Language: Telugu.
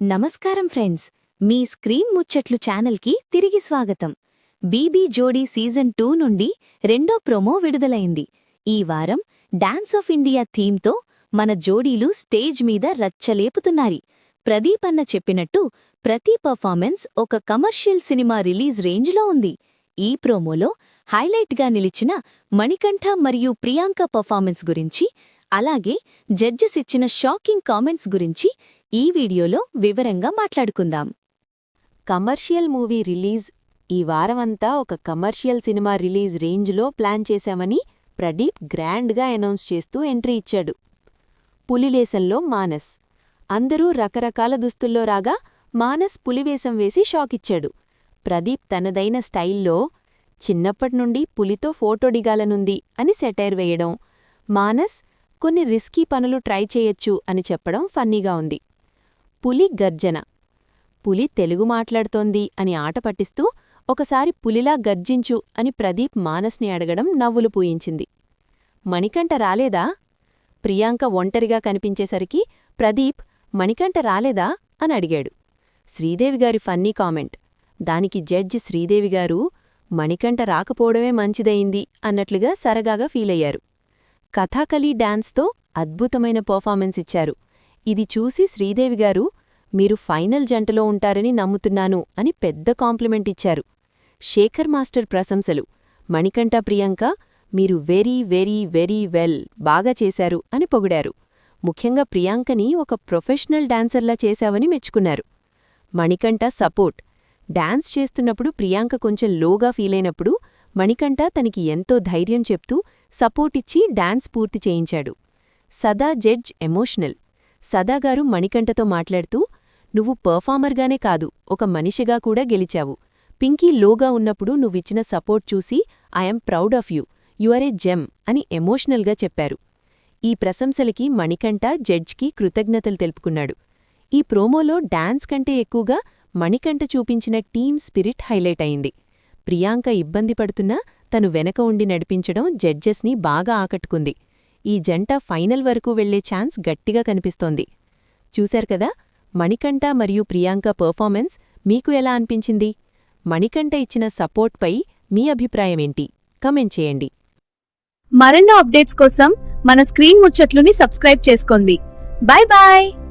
నమస్కారం ఫ్రెండ్స్. మీ స్క్రీన్ ముచ్చట్లు ఛానల్కి తిరిగి స్వాగతం. బీబీ జోడీ సీజన్ టూ నుండి రెండో ప్రోమో విడుదలైంది. ఈ వారం డాన్స్ ఆఫ్ ఇండియా థీమ్తో మన జోడీలు స్టేజ్ మీద రచ్చలేపుతున్నాయి. ప్రదీప్ అన్న చెప్పినట్టు ప్రతి పర్ఫార్మెన్స్ ఒక కమర్షియల్ సినిమా రిలీజ్ రేంజ్లో ఉంది. ఈ ప్రోమోలో హైలైట్గా నిలిచిన మణికంఠ మరియు ప్రియాంక పర్ఫార్మెన్స్ గురించి అలాగే జడ్జెస్ ఇచ్చిన షాకింగ్ కామెంట్స్ గురించి ఈ వీడియోలో వివరంగా మాట్లాడుకుందాం. కమర్షియల్ మూవీ రిలీజ్ ఈ వారమంతా ఒక కమర్షియల్ సినిమా రిలీజ్ రేంజ్లో ప్లాన్ చేశామని ప్రదీప్ గ్రాండ్గా అనౌన్స్ చేస్తూ ఎంట్రీ ఇచ్చాడు. పులిలేసంలో మానస్. అందరూ రకరకాల దుస్తుల్లో రాగా మానస్ పులివేషం వేసి షాకిచ్చాడు ప్రదీప్ తనదైన స్టైల్లో చిన్నప్పట్నుండి పులితో ఫోటో దిగాలనుంది అని సెటైర్ వేయడం మానస్ కొన్ని రిస్కీ పనులు ట్రై చేయొచ్చు అని చెప్పడం ఫన్నీగా ఉంది. పులి గర్జన. పులి తెలుగు మాట్లాడుతోంది అని ఆట పట్టిస్తూ ఒకసారి పులిలా గర్జించు అని ప్రదీప్ మానస్ని అడగడం నవ్వులు పూయించింది. మణికంఠ రాలేదా? ప్రియాంక ఒంటరిగా కనిపించేసరికి ప్రదీప్ మణికంఠ రాలేదా? అని అడిగాడు. శ్రీదేవిగారి ఫన్నీ కామెంట్. దానికి జడ్జి శ్రీదేవిగారు మణికంఠ రాకపోవడమే మంచిదయింది అన్నట్లుగా సరగాగా ఫీలయ్యారు. కథాకళీ డాన్స్తో అద్భుతమైన పర్ఫార్మెన్స్ ఇచ్చారు. ఇది చూసి శ్రీదేవి గారు మీరు ఫైనల్ జంటలో ఉంటారని నమ్ముతున్నాను అని పెద్ద కాంప్లిమెంట్ ఇచ్చారు. శేఖర్ మాస్టర్ ప్రశంసలు. మణికంఠ ప్రియాంక మీరు వెరీ వెరీ వెరీ వెల్ బాగా చేశారు అని పొగిడారు. ముఖ్యంగా ప్రియాంకని ఒక ప్రొఫెషనల్ డాన్సర్లా చేశావని మెచ్చుకున్నారు. మణికంఠ సపోర్ట్. డాన్స్ చేస్తున్నప్పుడు ప్రియాంక కొంచెం లోగా ఫీలైనప్పుడు మణికంఠ తనకి ఎంతో ధైర్యం చెప్తూ సపోర్టిచ్చి డాన్స్ పూర్తి చేయించాడు. సదా జడ్జ్ ఎమోషనల్. సదాగారు మణికంఠతో మాట్లాడుతూ నువ్వు పర్ఫార్మర్గానే కాదు ఒక మనిషిగా కూడా గెలిచావు. పింకీ లోగా ఉన్నప్పుడు నువ్విచ్చిన సపోర్ట్ చూసి I'm proud of you. You are a gem అని ఎమోషనల్గా చెప్పారు. ఈ ప్రశంసలకి మణికంఠ జడ్జ్కి కృతజ్ఞతలు తెలుపుకున్నాడు. ఈ ప్రోమోలో డాన్స్ కంటే ఎక్కువగా మణికంఠ చూపించిన టీమ్ స్పిరిట్ హైలైట్ అయింది. ప్రియాంక ఇబ్బంది పడుతున్నా తను వెనక ఉండి నడిపించడం జడ్జెస్ని బాగా ఆకట్టుకుంది. ఈ జంట ఫైనల్ వరకు వెళ్ళే ఛాన్స్ గట్టిగా కనిపిస్తోంది. చూశారు కదా మణికంఠ మరియు ప్రియాంక పర్ఫార్మెన్స్ మీకు ఎలా అనిపించింది? మణికంఠ ఇచ్చిన సపోర్ట్పై మీ అభిప్రాయమేంటి కమెంట్ చేయండి. మరెన్నో అప్డేట్స్ కోసం మన స్క్రీన్ ముచ్చట్లుని సబ్స్క్రైబ్ చేసుకోండి. Bye bye